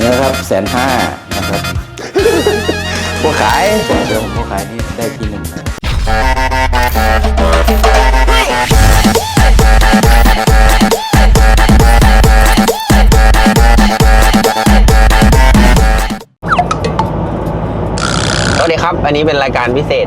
นี่นะครับแสนห้านะครับพวกขายเดี๋ยวผมก็ขายนี่ได้ที่หนึ่งนะสวัสดีครับ อันนี้เป็นรายการพิเศษ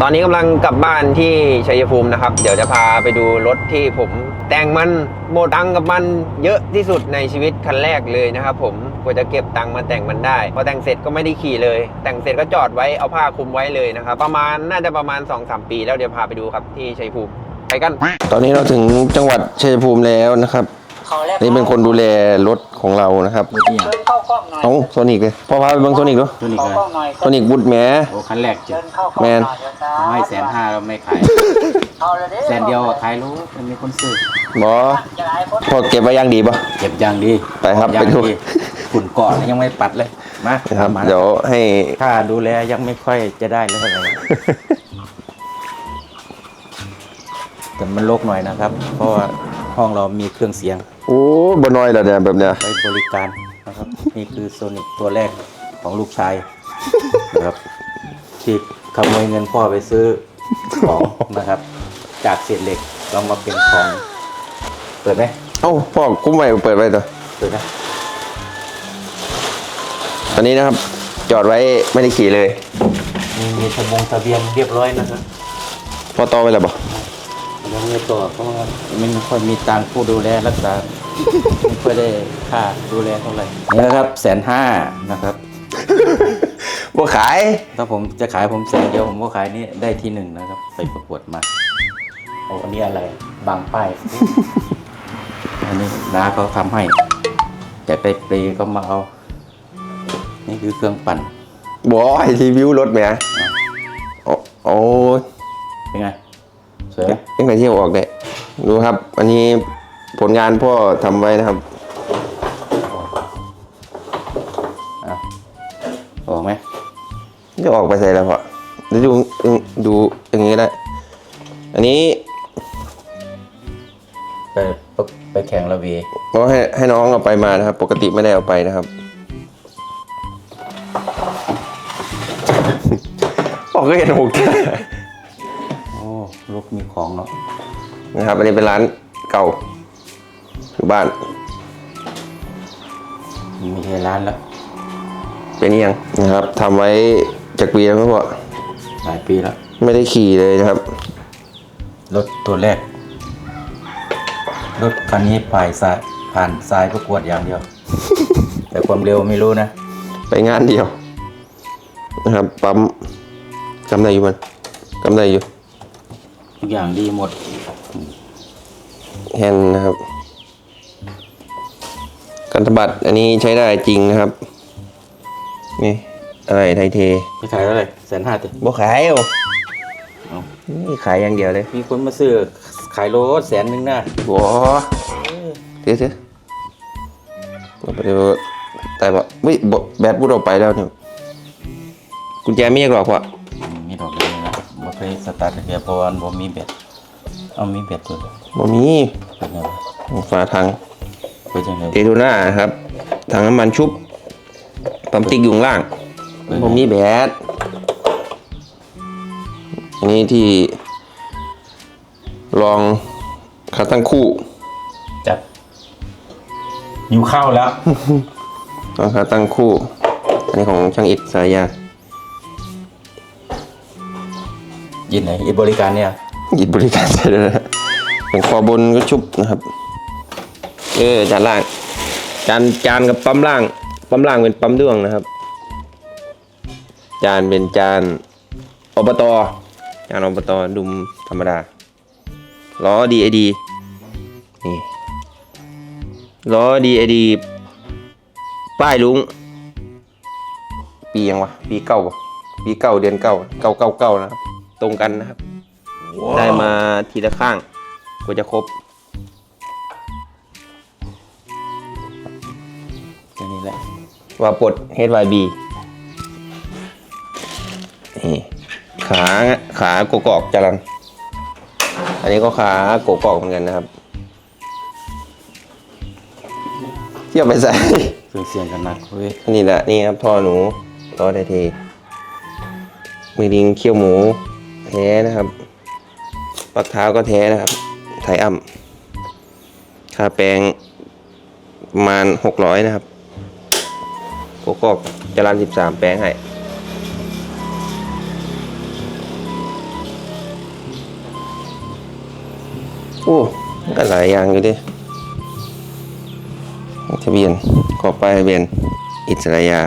ตอนนี้กำลังกลับบ้านที่ชัยภูมินะครับ เดี๋ยวจะพาไปดูรถที่ผมแต่งมันโมตังกับมันเยอะที่สุดในชีวิตคันแรกเลยนะครับผม กว่าจะเก็บตังค์มาแต่งมันได้ พอแต่งเสร็จก็ไม่ได้ขี่เลย แต่งเสร็จก็จอดไว้เอาผ้าคลุมไว้เลยนะครับ ประมาณน่าจะประมาณ 2-3 ปี แล้วเดี๋ยวพาไปดูครับที่ชัยภูมิไปกัน ตอนนี้เราถึงจังหวัดชัยภูมิแล้วนะครับ นี่เป็นคนดูแลรถของเรานะครับรถเนี่ยเข้ากล้องหน่อยเอาโซนิกเลยพอพาไปเบิ่งโซนิกดูตัวนี้เข้าก็กล้องหน่อยโซนิกบุดแหม โอ้คันแรกเจ็เชิดญเข้ากล้องแมนหน่อยเดี๋ยวนะให้แสนห้าเราไม่ขายเอาเลยดิแสนเดียวอะขายรู้มันมีคนซื้อบอจะได้คนพอเก็บไว้อยังดีปะเก็บอย่างดีไปครับอย่าง ไปดูดีฝุ่นเกาะยังไม่ปัดเลยมานะครับมาเดี๋ยวให้ค่าดูแลยังไม่ค่อยจะได้เลยแต่มันโลกหน่อยนะครับ เพราะว่าห้องเรามีเครื่องเสียงโอ้บน้อยแล้วเนี่ยแบบเนี้ยไว้บริการนะครับนี่คือโซนิกตัวแรกของลูกชายนะครับที่ขโมยเงินพ่อไปซื้อของนะครับ จากเศษเหล็กเรามาเป็นของ เปิดไหมเอ้าพ่อคุ้มไว้เปิดไว้ตัวเปิดไหม ตอนนี้นะครับ จอดไว้ไม่ได้ขี่เลยมีมีทะบงทะเบียนเรียบร้อยนะครับพอต่อไว้แล้วปะยังไม่ต่อเพราะว่าไม่ค่อยมีตังค์ผู้ดูแลรักษาไม่ค่อยได้ค่าดูแลเท่าไหร่นี่นะครับแสนห้านะครับบ่ขาย ถ้าผมจะขายผมแสนเดียวผมก็ขายนี่ได้ที่หนึ่งนะครับไปประกวดมาโอ้อันนี้อะไรบางป้ายอันนี้น้าเขาทำให้แต่ไปเปรย์ก็มาเอา นี่คือเครื่องปั่นบอยรีวิวรถแหมโอ้โอ้เป็นไงสวยไหมยังไงที่เอาออกได้ดูครับ อันนี้ผลงานพ่อทำไว้นะครับอะออกไหมจะออกไปใส่แล้วพ่อเดี๋ยวดูดูอย่างนี้ได้ อันนี้ ไปประไปแข่งระเวก็ให้ให้น้องเอาไปมานะครับ ปกติไม่ได้เอาไปนะครับ กก็เห็นหกโอ้ลูกมีของเนาะนะครับอันนี้เป็นร้านเก่าอยู่บ้านมีใช่ร้านแล้ว เป็นอิหยังนะครับทำไว้จากปีแล้วครับพ่อหลายปีแล้ว ไม่ได้ขี่เลยนะครับ รถตัวแรก รถคันนี้ผ่านสายผ่านสายประกวดอย่างเดียว แต่ความเร็วไม่รู้นะ ไปงานเดียวนะครับปั๊ม จำได้อยู่มันจำได้อยู่ ทุกอย่างดีหมด แฮนด์นะครับกันตบัตรอันนี้ใช้ได้จริงนะครับ นี่อะไรไทยเทไม่ขายเท่าไหร่แสนห้าติบ่ขายโอ้เอานี่ขายอย่างเดียวเลยมีคนมาซื้อขายรถแสนหนึ่งนะบัวเดี๋ยวเดี๋ยวเราไปดูแต่ว่าวิบแบตพูดออกไปแล้วเนี่ยกุญแจไม่ยากหรอกพ่อ สตาร์ทเกียร์เพราะว่าบ่มีแบตเอามีแบตตัวเดียวบ่มีเป็นไงวะฝาถังเป็นยังไงเดดูน่านะครับถังน้ำมันชุบปั๊มติ๊กอยู่ข้างล่างเป็นไงผมมีแบตอันนี้ที่ลองคัดตั้งคู่จัดหิวข้าวแล้วลองคัดตั้งคู่ อันนี้ของช่างอิดสายยา ยินไหนอีบริการเนี่ยอิดบริการใช้ด้วยนะของคอบนก็ชุบนะครับ เออจานล่าง จานจานกับปั๊มล่าง ปั๊มล่างเป็นปั๊มด้วงนะครับ จานเป็นจานอบตจานอบตดุมธรรมดา ล้อดีไอดีนี่ ล้อดีไอดี ป้ายลุง ปียังวะ ปีเก้าปะปีเก้าเดือนเก้าเก้าเก้าเก้านะครับ ตรงกันนะครับ ได้มาทีละข้างกว่าจะครบแค่นี้แหละว่าปลด HYB นี่ขาขากกอกจรันอันนี้ก็ขากกอกเหมือนกันนะครับ เที่ยวไปใส่เครื่องเสียงกันหนักเว้ยนี่แหละนี่ครับท่อหนูล้อไทเทมือดิงเขี้ยวหมูแท้นะครับ ปักเท้าก็แท้นะครับไทยอ่ำค่าแปลงประมาณหกร้อยนะครับโกกอกจรันสิบสามแปลงให้โอ้ก็หลายอย่างอยู่ดิทะเบียนขอป้ายทะเบียนอิสระยา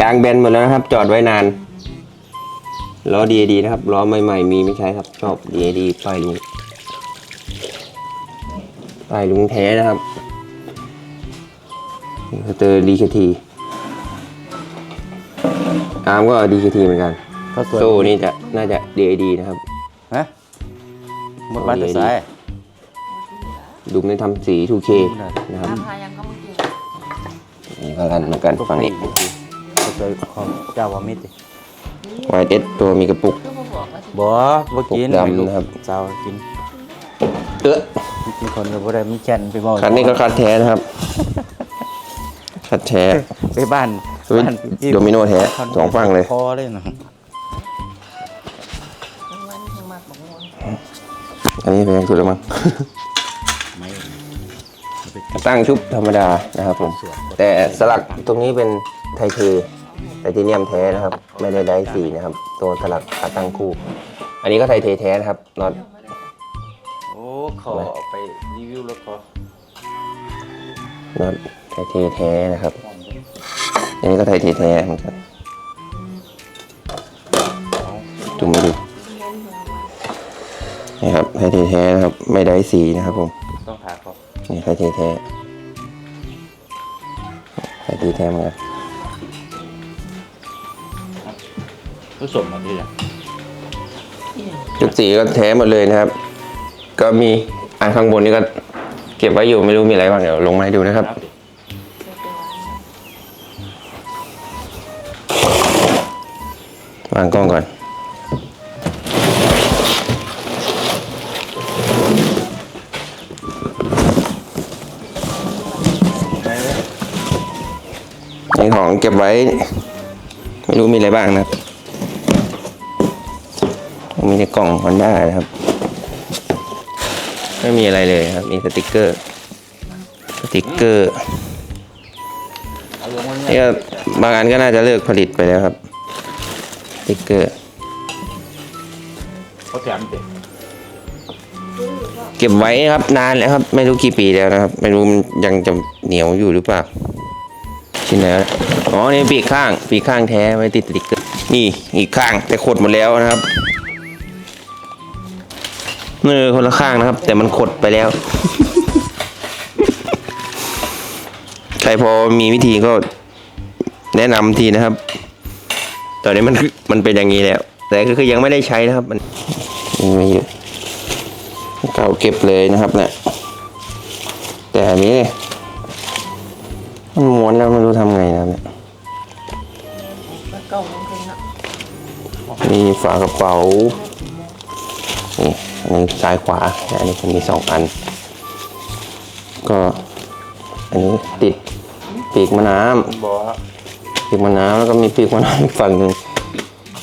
ยางแบนหมดแล้วนะครับ จอดไว้นานล้อดีดีนะครับล้อใหม่ๆมีไม่ใช้ครับ ชอบดีดีป้ายลุงป้ายลุงแท้นะครับสเตอร์ดีเคทีอาร์มก็ดีเคทีเหมือนกันเขาสวยโซ่นี่จะน่าจะ DAD นะครับฮะหมดบ้านแต่สายดุมในทำสี 2K นะครับราคายังก็ไม่จริงนี่ก็รันเหมือนกันฝั่งนี้ เขาสวยของเจ้าวามิตร YS ตัวมีกระปุกก็มาบอกว่าสิบ่บ่กินดำนะครับสาวกินเออมีคนก็บ่ได้มีแค่นไปเมาคันนี้ก็คัดแท้นะครับ คัดแท้ไปบ้านเฮ้ยบ้านพี่โดมิโนแท้สองฝั่งเลยพอเลยนะทั้งวันทั้งมากบอกว่าอันนี้แพงสุดแล้วมั้ง ไม่ตั้งชุบธรรมดานะครับผม แต่สลักตรงนี้เป็นไทเท ไทเทเนียมแท้นะครับ ไม่ได้ได้สีนะครับ ตัวสลักขาตั้งคู่ อันนี้ก็ไทเทแท้นะครับน็อตโอ้ขอไปรีวิวรถขอน็อตไทเทแท้นะครับ อันนี้ก็ไทเทแท้เหมือนกันจุ่มมาดูนี่ครับไทเทแท้นะครับ ไม่ได้สีนะครับผมต้องถามเขานี่ไทเทแท้ไทเทแท้เหมือนกัน ผู้สมมาที่ละจุดสีก็แท้หมดเลยนะครับ ก็มีอันข้างบนนี่ก็เก็บไว้อยู่ไม่รู้มีอะไรบ้างเดี๋ยวลงมาให้ดูนะครับ วางกล้องก่อน นี่ของเก็บไว้ ไม่รู้มีอะไรบ้างนะครับ มีในกล่องฮอนด้านะครับ ไม่มีอะไรเลยครับ มีสติกเกอร์ สติกเกอร์เอาลงมานี่ก็บางอันก็น่าจะเลิกผลิตไปแล้วครับสติกเกอร์เขาแถมเด็กเก็บไว้ครับนานแล้วครับ ไม่รู้กี่ปีแล้วนะครับ ไม่รู้มันยังจะเหนียวอยู่หรือเปล่าชิ้นไหนวะอ๋อนี่ปีกข้าง ปีกข้างแท้ไว้ติดสติกเกอร์นี่อีกข้างแต่ขดหมดแล้วนะครับ เนื้อคนละข้างนะครับ แต่มันขดไปแล้ว ใครพอมีวิธีก็แนะนำทีนะครับ ตอนนี้มันมันเป็นอย่างนี้แล้ว แต่ก็คือยังไม่ได้ใช้นะครับมันยังไม่อยู่เก่าเก็บเลยนะครับเนี่ยแต่อันนี้เนี่ยมันม้วนแล้วไม่รู้ทำไงนะครับเนี่ยมันเก่ามันเป็นอะมีฝากระเป๋านี่ อันนี้ซ้ายขวาแต่อันนี้ผมมีสองอัน ก็อันนี้ติดปีกมะน้ำบอกปีกมะน้ำแล้วก็มีปีกมะน้ำอีกฝั่งหนึ่ง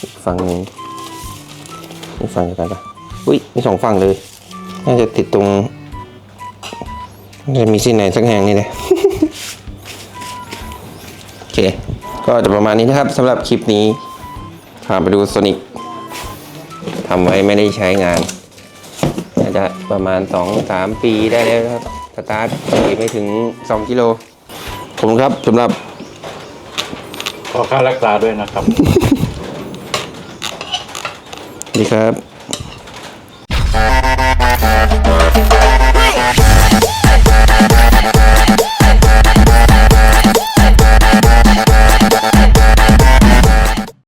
อีกฝั่งหนึ่งอีกฝั่งเดียวกันปะอุ้ยมีสองฝั่งเลย น่าจะติดตรงน่าจะมีที่ไหนสักแห่งนี่เลย โอเค ก็จะประมาณนี้นะครับสำหรับคลิปนี้พาไปดูโซนิกทำไว้ไม่ได้ใช้งานาจะประมาณ 2-3 ปีได้แล้วนะครับ สตาร์ทขี่ไม่ถึง 2 กิโลขอบคุณครับสำหรับ ขอค่ารักษาด้วยนะครับสวัสดีครับ